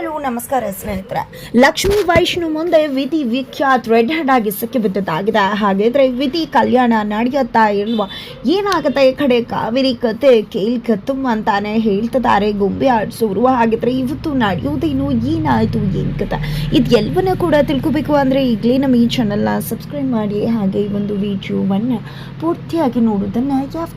Hello, ನಮಸ್ಕಾರ ಸ್ನೇಹಿತರೆ. ಲಕ್ಷ್ಮೀ ವೈಷ್ಣು ಮುಂದೆ ವಿಧಿ ವಿಖ್ಯಾತ್ ರೆಡ್ ಹ್ಯಾಂಡ್ ಆಗಿ ಸಿಕ್ಕಿಬಿದ್ದದ್ದಾಗಿದೆ ಹಾಗಿದ್ರೆ ವಿಧಿ ಕಲ್ಯಾಣ ನಡೆಯುತ್ತಾ ಇಲ್ವಾ ಏನಾಗುತ್ತೆ? ಈ ಕಡೆ ಕಾವೇರಿ ಕತೆ ಕೇಳ್ಕತ್ತು ಅಂತಾನೆ ಹೇಳ್ತಿದ್ದಾರೆ. ಗೊಂಬೆ ಆಡಿಸೋರು ಹಾಗಿದ್ರೆ ಇವತ್ತು ನಡೆಯೋದೇನು ಏನಾಯ್ತು? ಏನ್ ಕತೆ? ಇದೆಲ್ಲವನ್ನೂ ಕೂಡ ತಿಳ್ಕೊಬೇಕು ಅಂದ್ರೆ ಈಗಲೇ ನಮ್ಮ ಈ ಚಾನಲ್ನ ಸಬ್ಸ್ಕ್ರೈಬ್ ಮಾಡಿ. ಹಾಗೆ ಈ ಒಂದು ವಿಡಿಯೋವನ್ನು ಪೂರ್ತಿಯಾಗಿ ನೋಡೋದನ್ನ ಯಾವ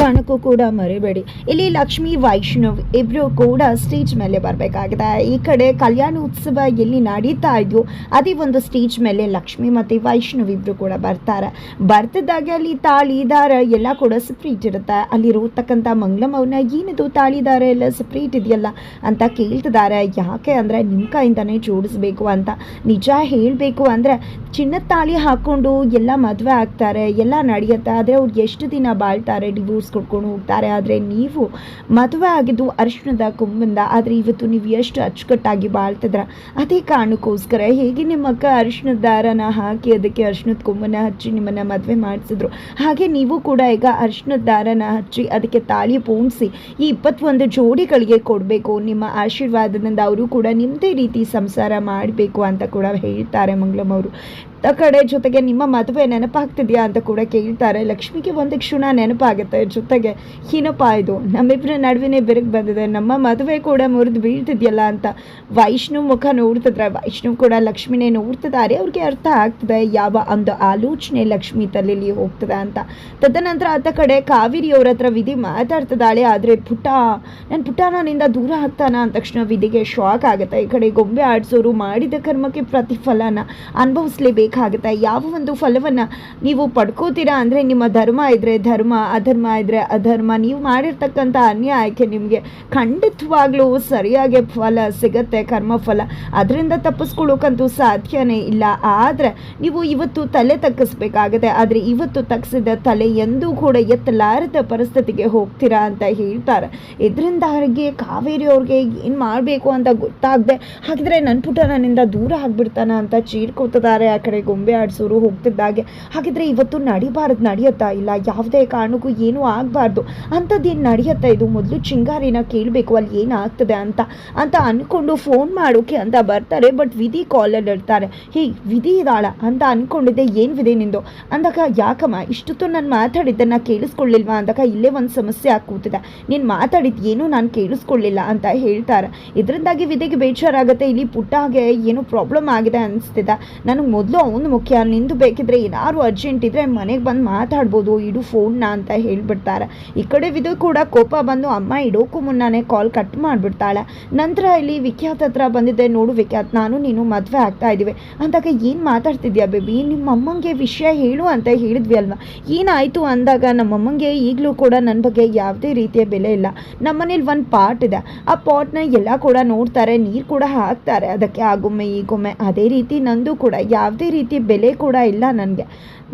ಕಾರಣಕ್ಕೂ ಕೂಡ ಮರಿಬೇಡಿ. ಇಲ್ಲಿ ಲಕ್ಷ್ಮೀ, ವೈಷ್ಣವ್ ಇಬ್ರು ಕೂಡ ಸ್ಟೇಜ್ ಮೇಲೆ ಬರಬೇಕಾಗಿದೆ. ಈ ಕಡೆ ಕಲ್ಯಾಣ ಉತ್ಸವ ಎಲ್ಲಿ ನಡೀತಾ ಇದೆಯೋ, ಅದೇ ಒಂದು ಸ್ಟೇಜ್ ಮೇಲೆ ಲಕ್ಷ್ಮಿ ಮತ್ತು ವೈಷ್ಣವ್ ಇಬ್ರು ಕೂಡ ಬರ್ತಾರೆ. ಬರ್ತಿದ್ದಾಗೆ ಅಲ್ಲಿ ತಾಳಿದಾರ ಎಲ್ಲ ಕೂಡ ಸಪ್ರೇಟ್ ಇರುತ್ತೆ. ಅಲ್ಲಿರತಕ್ಕಂಥ ಮಂಗಳಂ ಅವ್ರನ್ನ ಏನಿದು ತಾಳಿದಾರ ಎಲ್ಲ ಸಪ್ರೇಟ್ ಇದೆಯಲ್ಲ ಅಂತ ಕೇಳ್ತಿದ್ದಾರೆ. ಯಾಕೆ ಅಂದರೆ ನಿಮ್ಮ ಕೈಯಿಂದನೇ ಜೋಡಿಸ್ಬೇಕು ಅಂತ. ನಿಜ ಹೇಳಬೇಕು ಅಂದರೆ ಚಿನ್ನದ ತಾಳಿ ಹಾಕ್ಕೊಂಡು ಎಲ್ಲ ಮದುವೆ ಆಗ್ತಾರೆ, ಎಲ್ಲ ನಡೆಯುತ್ತೆ. ಆದರೆ ಅವ್ರು ಎಷ್ಟು ದಿನ ಬಾಳ್ತಾರೆ ಡಿವೋರ್ಸ್ ಕೊಡ್ಕೊಂಡು ಹೋಗ್ತಾರೆ. ಆದರೆ ನೀವು ಮದುವೆ ಆಗಿದ್ದು ಅರಿಶಿಣದ ಕುಂಬಂದ, ಆದರೆ ಇವತ್ತು ನೀವು ಎಷ್ಟು ಅಚ್ಚುಕಟ್ಟಾಗಿ ಬಾಳ್ತಿದ್ರ? ಅದೇ ಕಾರಣಕ್ಕೋಸ್ಕರ ಹೇಗೆ ನಿಮ್ಮ ಅಕ್ಕ ಅರಿಶಿಣದ ದಾರನ ಹಾಕಿ ಅದಕ್ಕೆ ಅರಿಶಿಣದ ಕೊಂಬನ ಹಚ್ಚಿ ನಿಮ್ಮನ್ನು ಮದುವೆ ಮಾಡಿಸಿದ್ರು? ಹಾಗೆ ನೀವು ಕೂಡ ಈಗ ಅರಿಶಿಣದ ದಾರನ ಹಚ್ಚಿ ಅದಕ್ಕೆ ತಾಳಿ ಪೋಣಿಸಿ ಈ ಇಪ್ಪತ್ತೊಂದು ಜೋಡಿಗಳಿಗೆ ಕೊಡಬೇಕು. ನಿಮ್ಮ ಆಶೀರ್ವಾದದಿಂದ ಅವರು ಕೂಡ ನಿಮ್ಮದೇ ರೀತಿ ಸಂಸಾರ ಮಾಡಬೇಕು ಅಂತ ಕೂಡ ಹೇಳ್ತಾರೆ ಮಂಗಳಂ ಅವರು. ಕಡೆ ಜೊತೆಗೆ ನಿಮ್ಮ ಮದುವೆ ನೆನಪಾಗ್ತಿದ್ಯಾ ಅಂತ ಕೂಡ ಕೇಳ್ತಾರೆ. ಲಕ್ಷ್ಮಿಗೆ ಒಂದು ಕ್ಷಣ ನೆನಪಾಗುತ್ತೆ. ಜೊತೆಗೆ ಏನಪ್ಪ ಇದು ನಮ್ಮಿಬ್ಬರ ನಡುವಿನೇ ಬೆರಗು ಬಂದಿದೆ. ನಮ್ಮ ಮದುವೆ ಕೂಡ ಮುರಿದು ಬೀಳ್ತಿದೆಯಲ್ಲ ಅಂತ ವೈಷ್ಣು ಮುಖ ನೋಡ್ತಿದ್ರೆ ವೈಷ್ಣು ಕೂಡ ಲಕ್ಷ್ಮಿನೇ ನೋಡ್ತಿದ್ದಾರೆ. ಅವ್ರಿಗೆ ಅರ್ಥ ಆಗ್ತದೆ. ಯಾವ ಒಂದು ಆಲೋಚನೆ ಲಕ್ಷ್ಮಿ ತಲೆಯಲ್ಲಿ ಹೋಗ್ತದೆ ಅಂತ. ತದನಂತರ ಆತ ಕಡೆ ಕಾವೇರಿ ಹತ್ರ ವಿಧಿ ಮಾತಾಡ್ತಿದ್ದಾಳೆ. ಆದರೆ ಪುಟ ನನ್ನ ಪುಟ್ಟ ನನ್ನಿಂದ ದೂರ ಆಗ್ತಾನ? ಅಂದ ತಕ್ಷಣ ವಿಧಿಗೆ ಶಾಕ್ ಆಗುತ್ತೆ. ಈ ಕಡೆ ಗೊಂಬೆ ಆಡಿಸೋರು ಮಾಡಿದ ಕರ್ಮಕ್ಕೆ ಪ್ರತಿಫಲನ ಅನುಭವಿಸ್ಲೇಬೇಕಾಗುತ್ತೆ ಯಾವ ಒಂದು ಫಲವನ್ನು ನೀವು ಪಡ್ಕೋತೀರಾ ಅಂದರೆ ನಿಮ್ಮ ಧರ್ಮ ಇದ್ದರೆ ಧರ್ಮ, ಅಧರ್ಮ ಇದ್ದರೆ ಅಧರ್ಮ. ನೀವು ಮಾಡಿರ್ತಕ್ಕಂಥ ಅನ್ಯಾಯಕ್ಕೆ ನಿಮಗೆ ಖಂಡಿತವಾಗ್ಲೂ ಸರಿಯಾಗಿ ಫಲ ಸಿಗತ್ತೆ, ಕರ್ಮಫಲ. ಅದರಿಂದ ತಪ್ಪಿಸ್ಕೊಳ್ಳೋಕ್ಕಂತೂ ಸಾಧ್ಯನೇ ಇಲ್ಲ. ಆದರೆ ನೀವು ಇವತ್ತು ತಲೆ ತಗ್ಗಿಸ್ಬೇಕಾಗತ್ತೆ. ಆದರೆ ಇವತ್ತು ತಗ್ಸಿದ ತಲೆ ಎಂದೂ ಕೂಡ ಎತ್ತಲಾರದ ಪರಿಸ್ಥಿತಿಗೆ ಹೋಗ್ತೀರಾ ಅಂತ ಹೇಳ್ತಾರೆ. ಇದರಿಂದ ಅವ್ರಿಗೆ ಕಾವೇರಿ ಅವ್ರಿಗೆ ಏನು ಮಾಡಬೇಕು ಅಂತ ಗೊತ್ತಾಗದೆ. ಹಾಗಿದ್ರೆ ನನ್ನ ಪುಟ ನನ್ನಿಂದ ದೂರ ಆಗ್ಬಿಡ್ತಾನ ಅಂತ ಚೀರ್ಕೋತಿದ್ದಾರೆ ಆ ಕಡೆ. ಗೊಂಬೆ ಆಡಿಸೋರು ಹೋಗ್ತಿದ್ದಾಗೆ. ಹಾಗಿದ್ರೆ ಇವತ್ತು ನಡಿಬಾರ್ದು, ನಡೆಯುತ್ತಾ ಇಲ್ಲ. ಯಾವುದೇ ಕಾರಣಕ್ಕೂ ಏನೂ ಆಗಬಾರ್ದು. ಅಂಥದ್ದೇನು ನಡೆಯುತ್ತಾ ಇದು? ಮೊದಲು ಚಿಂಗಾರಿನ ಕೇಳಬೇಕು, ಅಲ್ಲಿ ಏನಾಗ್ತದೆ ಅಂತ. ಅಂತ ಅಂದ್ಕೊಂಡು ಫೋನ್ ಮಾಡೋಕೆ ಅಂತ ಬರ್ತಾರೆ, ಬಟ್ ವಿಧಿ ಕಾಲಲ್ಲಿ ಇರ್ತಾರೆ ಹೇ, ವಿಧಿ ಇದ್ದಾಳ ಅಂತ ಅಂದ್ಕೊಂಡಿದ್ದೆ ಏನು ವಿಧಿ ನಿಂದು? ಅಂದಾಗ, ಯಾಕಮ್ಮ, ಇಷ್ಟೊತ್ತು ನಾನು ಮಾತಾಡಿದ್ದನ್ನು ಕೇಳಿಸ್ಕೊಳ್ಳಿಲ್ವಾ? ಅಂದಾಗ, ಇಲ್ಲೇ ಒಂದು ಸಮಸ್ಯೆ ಆಗಿ ಕೂತಿದೆ ನೀನು ಮಾತಾಡಿದ್ದು ಏನೂ ನಾನು ಕೇಳಿಸ್ಕೊಳ್ಳಿಲ್ಲ ಅಂತ ಹೇಳ್ತಾರೆ. ಇದರಿಂದಾಗಿ ವಿಧಿಗೆ ಬೇಜಾರಾಗುತ್ತೆ, ಇಲ್ಲಿ ಪುಟ್ಟಾಗೆ ಏನೋ ಪ್ರಾಬ್ಲಮ್ ಆಗಿದೆ ಅನಿಸ್ತಿದೆ. ನನಗೆ ಮೊದಲು ಅವನು ಮುಖ್ಯ. ನಿಂದು ಬೇಕಿದ್ರೆ ಏನಾದ್ರು ಅರ್ಜೆಂಟ್ ಇದ್ದರೆ ಮನೆಗೆ ಬಂದು ಮಾತಾಡ್ಬೋದು. ಇಡು ಫೋನ್ನ ಅಂತ ಹೇಳ್ಬಿಡ್ತಾರೆ ಈ ಕಡೆ ವಿಧು ಕೂಡ ಕೋಪ ಬಂದು, ಅಮ್ಮ ಇಡೋಕ್ಕೂ ಮುನ್ನಾನೆ ಕಾಲ್ ಕಟ್ ಮಾಡಿಬಿಡ್ತಾಳೆ. ನಂತರ ಇಲ್ಲಿ ವಿಖ್ಯಾತ್ ಹತ್ರ ಬಂದಿದ್ದೆ ನೋಡು ವಿಖ್ಯಾತ್, ನಾನು ನೀನು ಮದುವೆ ಆಗ್ತಾ ಇದ್ದೀವಿ. ಅಂದಾಗ ಏನು ಮಾತಾಡ್ತಿದ್ಯಾ ಬೇಬಿ? ನಿಮ್ಮ ಅಮ್ಮಂಗೆ ವಿಷಯ ಹೇಳು ಅಂತ ಹೇಳಿದ್ವಿ ಅಲ್ವಾ? ಏನಾಯಿತು ಅಂದಾಗ ನಮ್ಮಮ್ಮಂಗೆ ಈಗಲೂ ಕೂಡ ನನ್ನ ಬಗ್ಗೆ ಯಾವುದೇ ರೀತಿಯ ಬೆಲೆ ಇಲ್ಲ. ನಮ್ಮನೇಲಿ ಒಂದು ಪಾಟ್ ಇದೆ. ಆ ಪಾಟ್ನ ಎಲ್ಲ ಕೂಡ ನೋಡ್ತಾರೆ. ನೀರು ಕೂಡ ಹಾಕ್ತಾರೆ. ಅದಕ್ಕೆ ಆಗೊಮ್ಮೆ ಈಗೊಮ್ಮೆ. ಅದೇ ರೀತಿ ನಂದು ಕೂಡ. ಯಾವುದೇ ರೀತಿ ಬೆಲೆ ಕೂಡ ಇಲ್ಲ ನನಗೆ.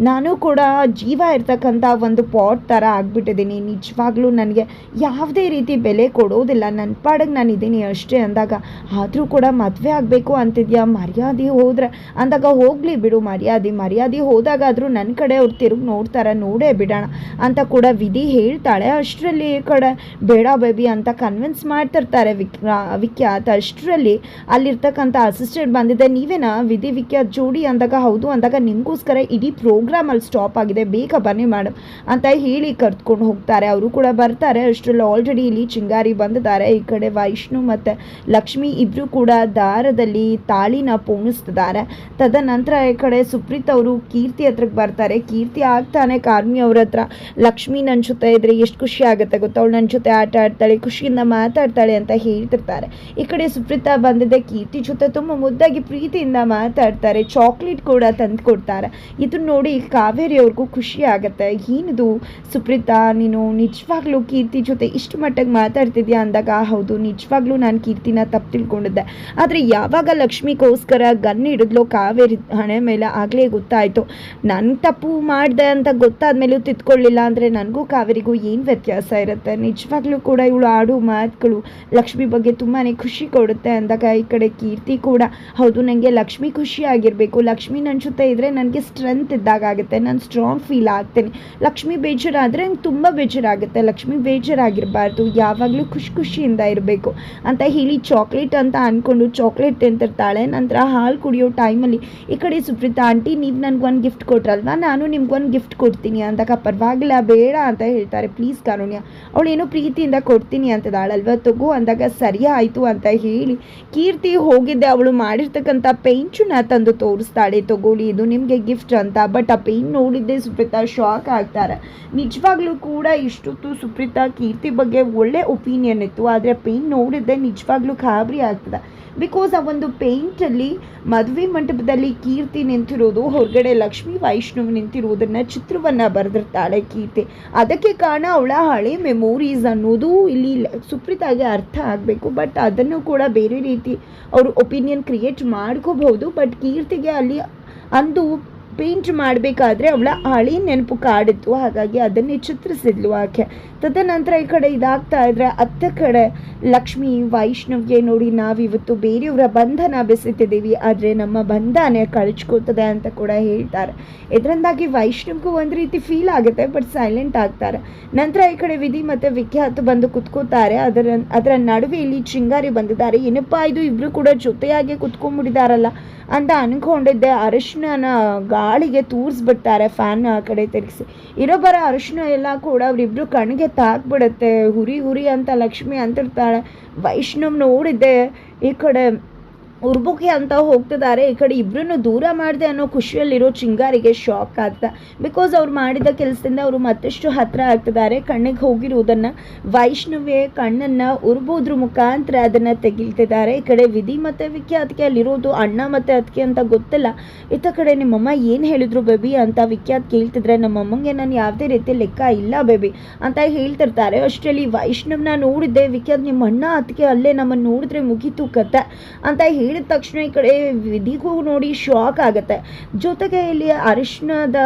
ನಾನು ಕೂಡ ಜೀವ ಇರ್ತಕ್ಕಂಥ ಒಂದು ಪಾಟ್ ಥರ ಆಗಿಬಿಟ್ಟಿದ್ದೀನಿ. ನಿಜವಾಗ್ಲೂ ನನಗೆ ಯಾವುದೇ ರೀತಿ ಬೆಲೆ ಕೊಡೋದಿಲ್ಲ. ನನ್ನ ಪಾಡಿಗೆ ನಾನು ಇದ್ದೀನಿ ಅಷ್ಟೇ ಅಂದಾಗ, ಆದರೂ ಕೂಡ ಮದುವೆ ಆಗಬೇಕು ಅಂತಿದ್ಯಾ? ಮರ್ಯಾದೆ ಹೋದರೆ. ಅಂದಾಗ ಹೋಗಲಿ ಬಿಡು ಮರ್ಯಾದೆ. ಮರ್ಯಾದೆ ಹೋದಾಗಾದರೂ ನನ್ನ ಕಡೆ ಅವ್ರು ತಿರುಗಿ ನೋಡ್ತಾರೆ, ನೋಡೇ ಬಿಡೋಣ ಅಂತ ಕೂಡ ವಿಧಿ ಹೇಳ್ತಾಳೆ. ಅಷ್ಟರಲ್ಲಿ ಈ ಕಡೆ ಬೇಡ ಬೇಬಿ ಅಂತ ಕನ್ವಿನ್ಸ್ ಮಾಡ್ತಿರ್ತಾರೆ ವಿಕ್ ವಿಖ್ಯಾತ್. ಅಷ್ಟರಲ್ಲಿ ಅಲ್ಲಿರ್ತಕ್ಕಂಥ ಅಸಿಸ್ಟೆಂಟ್ ಬಂದಿದೆ, ನೀವೇನಾ ವಿಧಿ ವಿಖ್ಯಾತ್ ಜೋಡಿ ಅಂದಾಗ, ಹೌದು ಅಂದಾಗ ನಿಮಗೋಸ್ಕರ ಇಡೀ ಪ್ರೋಗ್ರಾಮ್ ಅಲ್ಲಿ ಸ್ಟಾಪ್ ಆಗಿದೆ. ಬೇಗ ಬನ್ನಿ ಮೇಡಮ್ ಅಂತ ಹೇಳಿ ಕರ್ತ್ಕೊಂಡು ಹೋಗ್ತಾರೆ. ಅವರು ಕೂಡ ಬರ್ತಾರೆ. ಅಷ್ಟರಲ್ಲಿ ಆಲ್ರೆಡಿ ಇಲ್ಲಿ ಚಿಂಗಾರಿ ಬಂದಿದ್ದಾರೆ. ಈ ಕಡೆ ವೈಷ್ಣು ಮತ್ತು ಲಕ್ಷ್ಮಿ ಇಬ್ಬರು ಕೂಡ ದಾರದಲ್ಲಿ ತಾಳಿನ ಪೋಣಿಸ್ತಿದ್ದಾರೆ. ತದನಂತರ ಈ ಕಡೆ ಸುಪ್ರೀತ್ ಅವರು ಕೀರ್ತಿ ಹತ್ರಕ್ಕೆ ಬರ್ತಾರೆ. ಕೀರ್ತಿ ಆಗ್ತಾನೆ ಕಾರ್ಮಿ ಅವ್ರ ಹತ್ರ. ಲಕ್ಷ್ಮಿ ನನ್ನ ಜೊತೆ ಇದ್ರೆ ಎಷ್ಟು ಖುಷಿ ಆಗುತ್ತೆ ಗೊತ್ತಾ? ಅವಳು ನನ್ನ ಜೊತೆ ಆಟ ಆಡ್ತಾಳೆ, ಖುಷಿಯಿಂದ ಮಾತಾಡ್ತಾಳೆ ಅಂತ ಹೇಳ್ತಿರ್ತಾರೆ. ಈ ಕಡೆ ಸುಪ್ರೀತಾ ಬಂದಿದೆ ಕೀರ್ತಿ ಜೊತೆ ತುಂಬ ಮುದ್ದಾಗಿ ಪ್ರೀತಿಯಿಂದ ಮಾತಾಡ್ತಾರೆ. ಚಾಕ್ಲೇಟ್ ಕೂಡ ತಂದು ಕೊಡ್ತಾರೆ ಇದನ್ನ ನೋಡಿ ಕಾವೇರಿ ಅವ್ರಿಗೂ ಖುಷಿ ಆಗುತ್ತೆ. ಏನಿದು ಸುಪ್ರೀತಾ, ನೀನು ನಿಜವಾಗ್ಲೂ ಕೀರ್ತಿ ಜೊತೆ ಇಷ್ಟು ಮಟ್ಟಿಗೆ ಮಾತಾಡ್ತಿದ್ಯಾ? ಅಂದಾಗ, ಹೌದು, ನಿಜವಾಗ್ಲೂ ನಾನು ಕೀರ್ತಿನ ತಪ್ಪು ತಿಳ್ಕೊಂಡಿದ್ದೆ. ಆದರೆ ಯಾವಾಗ ಲಕ್ಷ್ಮಿಗೋಸ್ಕರ ಗನ್ ಹಿಡಿದ್ಲೋ ಕಾವೇರಿ ಹಣೆ ಮೇಲೆ ಆಗಲೇ ಗೊತ್ತಾಯಿತು. ನನ್ನ ತಪ್ಪು ಮಾಡಿದೆ ಅಂತ ಗೊತ್ತಾದ ಮೇಲೂ ತಿದ್ಕೊಳ್ಳಿಲ್ಲ ಅಂದರೆ ನನಗೂ ಕಾವೇರಿಗೂ ಏನು ವ್ಯತ್ಯಾಸ ಇರುತ್ತೆ? ನಿಜವಾಗ್ಲೂ ಕೂಡ ಇವಳು ಆಡು ಮಾತುಗಳು ಲಕ್ಷ್ಮಿ ಬಗ್ಗೆ ತುಂಬಾ ಖುಷಿ ಕೊಡುತ್ತೆ ಅಂದಾಗ, ಈ ಕಡೆ ಕೀರ್ತಿ ಕೂಡ, ಹೌದು ನನಗೆ ಲಕ್ಷ್ಮಿ ಖುಷಿ ಆಗಿರಬೇಕು. ಲಕ್ಷ್ಮಿ ನನ್ನ ಜೊತೆ ಇದ್ದರೆ ನನಗೆ ಸ್ಟ್ರೆಂತ್ ಇದ್ದಾಗ ಹಾಗಾಗುತ್ತೆ ನಾನು ಸ್ಟ್ರಾಂಗ್ ಫೀಲ್ ಆಗ್ತೇನೆ. ಲಕ್ಷ್ಮಿ ಬೇಜಾರಾದರೆ ನಂಗೆ ತುಂಬ ಬೇಜಾರಾಗುತ್ತೆ. ಲಕ್ಷ್ಮಿ ಬೇಜಾರಾಗಿರಬಾರ್ದು, ಯಾವಾಗಲೂ ಖುಷಿ ಖುಷಿಯಿಂದ ಇರಬೇಕು ಅಂತ ಹೇಳಿ ಚಾಕ್ಲೇಟ್ ಅಂತ ಅಂದ್ಕೊಂಡು ಚಾಕ್ಲೇಟ್ ತಿಂತಿರ್ತಾಳೆ. ನಂತರ ಹಾಲು ಕುಡಿಯೋ ಟೈಮಲ್ಲಿ ಈ ಕಡೆ ಸುಪ್ರೀತಾ, ಆಂಟಿ, ನೀವು ನನಗೊಂದು ಗಿಫ್ಟ್ ಕೊಟ್ರಲ್ವಾ? ನಾನು ನಿಮ್ಗೊಂದು ಗಿಫ್ಟ್ ಕೊಡ್ತೀನಿ ಅಂದಾಗ ಪರವಾಗಿಲ್ಲ, ಬೇಡ ಅಂತ ಹೇಳ್ತಾರೆ. ಪ್ಲೀಸ್ ಕಾರುಣ್ಯ, ಅವಳೇನೋ ಪ್ರೀತಿಯಿಂದ ಕೊಡ್ತೀನಿ ಅಂತದಾಳಲ್ವ ತಗೋ, ಅಂದಾಗ ಸರಿ ಆಯಿತು ಅಂತ ಹೇಳಿ ಕೀರ್ತಿ ಹೋಗಿದ್ದೆ. ಅವಳು ಮಾಡಿರ್ತಕ್ಕಂಥ ಪೇಂಚನ್ನ ತಂದು ತೋರಿಸ್ತಾಳೆ. ತಗೊಳ್ಳಿ, ಇದು ನಿಮಗೆ ಗಿಫ್ಟ್ ಅಂತ. ಬಟ್ ಆ ಪೇನ್ ನೋಡಿದ್ದೆ ಸುಪ್ರೀತಾ ಶಾಕ್ ಆಗ್ತಾರೆ. ನಿಜವಾಗ್ಲೂ ಕೂಡ ಇಷ್ಟೊತ್ತು ಸುಪ್ರೀತಾ ಕೀರ್ತಿ ಬಗ್ಗೆ ಒಳ್ಳೆ ಒಪಿನಿಯನ್ ಇತ್ತು, ಆದರೆ ಪೇನ್ ನೋಡಿದ್ದೆ ನಿಜವಾಗ್ಲೂ ಖಾಬರಿ ಆಗ್ತದೆ. ಬಿಕಾಸ್ ಆ ಒಂದು ಪೇಂಟಲ್ಲಿ ಮದುವೆ ಮಂಟಪದಲ್ಲಿ ಕೀರ್ತಿ ನಿಂತಿರೋದು, ಹೊರಗಡೆ ಲಕ್ಷ್ಮೀ ವೈಷ್ಣವ್ ನಿಂತಿರೋದನ್ನ ಚಿತ್ರವನ್ನು ಬರೆದಿರ್ತಾಳೆ ಕೀರ್ತಿ. ಅದಕ್ಕೆ ಕಾರಣ ಅವಳ ಹಳೆ ಮೆಮೊರೀಸ್ ಅನ್ನೋದು ಇಲ್ಲಿ ಸುಪ್ರೀತಾಗೆ ಅರ್ಥ ಆಗಬೇಕು ಬಟ್ ಅದನ್ನು ಕೂಡ ಬೇರೆ ರೀತಿ ಅವರು ಒಪಿನಿಯನ್ ಕ್ರಿಯೇಟ್ ಮಾಡ್ಕೋಬಹುದು ಬಟ್ ಕೀರ್ತಿಗೆ ಅಲ್ಲಿ ಅಂದು ಪೇಂಟ್ ಮಾಡಬೇಕಾದ್ರೆ ಅವಳ ಹಳಿ ನೆನಪು ಕಾಡಿತ್ತು ಹಾಗಾಗಿ ಅದನ್ನೇ ಚಿತ್ರಿಸಿದ್ಲು ಆಕೆ. ತದನಂತರ ಈ ಕಡೆ ಇದಾಗ್ತಾ ಇದ್ರೆ ಅತ್ತ ಕಡೆ ಲಕ್ಷ್ಮಿ, ವೈಷ್ಣವ್ಗೆ ನೋಡಿ ನಾವಿವತ್ತು ಬೇರೆಯವರ ಬಂಧನ ಬೆಸಿತಿದ್ದೀವಿ. ಆದರೆ ನಮ್ಮ ಬಂಧನೇ ಕಳಚ್ಕೋತದೆ ಅಂತ ಕೂಡ ಹೇಳ್ತಾರೆ. ಇದರಿಂದಾಗಿ ವೈಷ್ಣವ್ಗೂ ಒಂದು ರೀತಿ ಫೀಲ್ ಆಗುತ್ತೆ ಬಟ್ ಸೈಲೆಂಟ್ ಆಗ್ತಾರೆ. ನಂತರ ಈ ಕಡೆ ವಿಧಿ ಮತ್ತು ವಿಖ್ಯಾತ್ ಬಂದು ಕುತ್ಕೋತಾರೆ. ಅದರ ಅದರ ನಡುವೆ ಇಲ್ಲಿ ಚಿಂಗಾರಿ ಬಂದಿದ್ದಾರೆ. ಏನಪ್ಪಾ ಇದು? ಇಬ್ಬರು ಕೂಡ ಜೊತೆಯಾಗಿ ಕುತ್ಕೊಂಡ್ಬಿಟ್ಟಿದಾರಲ್ಲ ಅಂತ ಅನ್ಕೊಂಡಿದ್ದೆ. ಅರಿಶಿನ ಗಾಳಿಗೆ ತೂರಿಸ್ಬಿಡ್ತಾರೆ ಫ್ಯಾನ್ ಆ ಕಡೆ ತಿರುಗಿಸಿ. ಇರೋ ಬರೋ ಅರಿಶಿನ ಎಲ್ಲ ಕೂಡ ಅವರಿಬ್ರು ಕಣ್ಣಿಗೆ ತಾಕ್ಬಿಡುತ್ತೆ ಹುರಿ ಹುರಿ ಅಂತ ಲಕ್ಷ್ಮಿ ಅಂತಿರ್ತಾಳೆ. ವೈಷ್ಣವ್ ನೋಡಿದ್ದೆ ಈ ಕಡೆ. ಉರ್ಬುಕೆ ಅಂತ ಹೋಗ್ತಿದ್ದಾರೆ. ಈ ಕಡೆ ಇಬ್ಬರನ್ನು ದೂರ ಮಾಡಿದೆ ಅನ್ನೋ ಖುಷಿಯಲ್ಲಿರೋ ಚಿಂಗಾರಿಗೆ ಶಾಕ್ ಆಗ್ತಾ ಬಿಕಾಸ್ ಅವ್ರು ಮಾಡಿದ ಕೆಲಸದಿಂದ ಅವರು ಮತ್ತಷ್ಟು ಹತ್ತಿರ ಆಗ್ತಿದ್ದಾರೆ. ಕಣ್ಣಿಗೆ ಹೋಗಿರುವುದನ್ನು ವೈಷ್ಣವೇ ಕಣ್ಣನ್ನು ಉರ್ಬೋದ್ರ ಮುಖಾಂತರ ಅದನ್ನು ತೆಗಿಲ್ತಿದ್ದಾರೆ. ಈ ಕಡೆ ವಿಧಿ ಮತ್ತು ವಿಖ್ಯಾತ್ಗೆ ಅಲ್ಲಿರೋದು ಅಣ್ಣ ಮತ್ತು ಅದಕ್ಕೆ ಅಂತ ಗೊತ್ತಿಲ್ಲ. ಇತ್ತ ಕಡೆ ನಿಮ್ಮಮ್ಮ ಏನು ಹೇಳಿದ್ರು ಬೇಬಿ ಅಂತ ವಿಖ್ಯಾತ್ ಕೇಳ್ತಿದ್ರೆ, ನಮ್ಮಮ್ಮಂಗೆ ನಾನು ಯಾವುದೇ ರೀತಿ ಲೆಕ್ಕ ಇಲ್ಲ ಬೇಬಿ ಅಂತ ಹೇಳ್ತಿರ್ತಾರೆ. ಅಷ್ಟರಲ್ಲಿ ವೈಷ್ಣವ್ನ ನೋಡಿದ್ದೆ, ವಿಖ್ಯಾತ್ ನಿಮ್ಮ ಅಣ್ಣ ಅದಕ್ಕೆ ಅಲ್ಲೇ ನಮ್ಮನ್ನು ನೋಡಿದ್ರೆ ಮುಗೀತು ಕತೆ ಅಂತ ಹೇಳಿದ ತಕ್ಷಣ ಈ ಕಡೆ ವಿಧಿಗೂ ನೋಡಿ ಶಾಕ್ ಆಗುತ್ತೆ. ಜೊತೆಗೆ ಇಲ್ಲಿ ಅರಿಶಿಣದ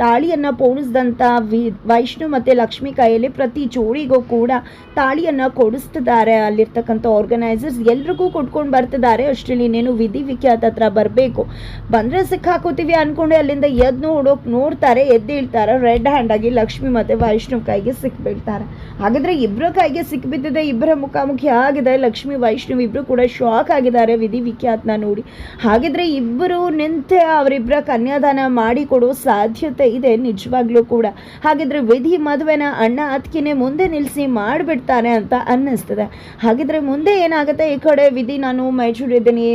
ತಾಳಿಯನ್ನು ಪೋಣಿಸಿದಂಥ ವಿ, ವೈಷ್ಣು ಮತ್ತು ಲಕ್ಷ್ಮಿ ಕೈಯಲ್ಲಿ ಪ್ರತಿ ಜೋಡಿಗೂ ಕೂಡ ತಾಳಿಯನ್ನು ಕೊಡಿಸ್ತಿದ್ದಾರೆ. ಅಲ್ಲಿರ್ತಕ್ಕಂಥ ಆರ್ಗನೈಸರ್ಸ್ ಎಲ್ರಿಗೂ ಕೊಟ್ಕೊಂಡು ಬರ್ತಿದ್ದಾರೆ. ಅಷ್ಟರಲ್ಲಿ ಇನ್ನೇನು ವಿಧಿ ವಿಖ್ಯಾತ ಹತ್ರ ಬರಬೇಕು. ಬಂದರೆ ಸಿಕ್ಕಾಕೋತೀವಿ ಅಂದ್ಕೊಂಡು ಅಲ್ಲಿಂದ ಎದ್ದು ನೋಡೋಕೆ ನೋಡ್ತಾರೆ ಎದ್ದೇಳ್ತಾರೆ ರೆಡ್ ಹ್ಯಾಂಡಾಗಿ ಲಕ್ಷ್ಮಿ ಮತ್ತು ವೈಷ್ಣು ಕೈಗೆ ಸಿಕ್ಬಿಡ್ತಾರೆ. ಹಾಗಾದರೆ ಇಬ್ಬರ ಕೈಗೆ ಸಿಕ್ಬಿದ್ದಿದೆ, ಇಬ್ಬರ ಮುಖಾಮುಖಿ ಆಗಿದೆ. ಲಕ್ಷ್ಮಿ ವೈಷ್ಣವ್ ಇಬ್ಬರು ಕೂಡ ಶಾಕ್ ಆಗಿದ್ದಾರೆ ವಿಧಿ ವಿಖ್ಯಾತನ ನೋಡಿ. ಹಾಗಿದ್ರೆ ಇಬ್ಬರು ನಿಂತೆ ಅವರಿಬ್ಬರ ಕನ್ಯಾದಾನ ಮಾಡಿಕೊಡೋ ಸಾಧ್ಯತೆ ಇದೆ ನಿಜವಾಗ್ಲೂ ಕೂಡ. ಹಾಗಿದ್ರೆ ವಿಧಿ ಮದುವೆನ ಅಣ್ಣ ಅದಕ್ಕೆ ಮುಂದೆ ನಿಲ್ಲಿಸಿ ಮಾಡಿಬಿಡ್ತಾನೆ ಅಂತ ಅನ್ನಿಸ್ತದೆ. ಹಾಗಿದ್ರೆ ಮುಂದೆ ಏನಾಗುತ್ತೆ? ಈ ಕಡೆ ವಿಧಿ, ನಾನು ಮೈಸೂರಿದ್ದೀನಿ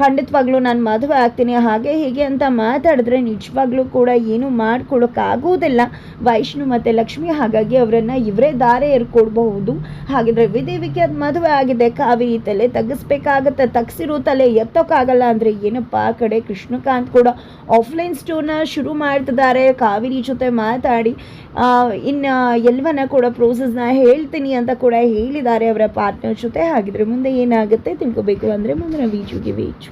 ಖಂಡಿತವಾಗ್ಲೂ ನಾನು ಮದುವೆ ಆಗ್ತೀನಿ. ಹಾಗೆ ಹೀಗೆ ಅಂತ ಮಾತಾಡಿದ್ರೆ ನಿಜವಾಗ್ಲೂ ಕೂಡ ಏನು ಮಾಡ್ಕೊಳಕ್ಕಾಗೋದಿಲ್ಲ ವೈಷ್ಣು ಮತ್ತು ಲಕ್ಷ್ಮಿ ಹಾಗಾಗಿ ಅವರನ್ನು ಇವರೇ ದಾರೆ ಏರ್ಕೊಡ್ಬಹುದು. ಹಾಗಿದ್ರೆ ವಿಧಿ ವಿಖ್ಯಾತ್ ಮದುವೆ ಆಗಿದೆ. ಕಾವಿ ತಲೆ ತಗ್ಗಿಸ್ಬೇಕಾಗತ್ತೆ. ತಗ್ಸಿರೋ ತಲೆ ಎತ್ತೋಕ್ಕಾಗಲ್ಲ ಅಂದರೆ ಏನಪ್ಪ ಆ ಕಡೆ ಕೃಷ್ಣಕಾಂತ್ ಕೂಡ ಆಫ್ಲೈನ್ ಸ್ಟೋರ್ನ ಶುರು ಮಾಡ್ತಿದ್ದಾರೆ. ಕಾವೇರಿ ಜೊತೆ ಮಾತಾಡಿ ಇನ್ನು ಎಲ್ಲವನ್ನ ಕೂಡ ಪ್ರೋಸೆಸ್ನ ಹೇಳ್ತೀನಿ ಅಂತ ಕೂಡ ಹೇಳಿದ್ದಾರೆ ಅವರ ಪಾರ್ಟ್ನರ್ ಜೊತೆ. ಹಾಗಿದ್ರೆ ಮುಂದೆ ಏನಾಗುತ್ತೆ ತಿಳ್ಕೊಬೇಕು ಅಂದರೆ ಮುಂದಿನ ವೀಡಿಯೋಗೆ ವೇಚು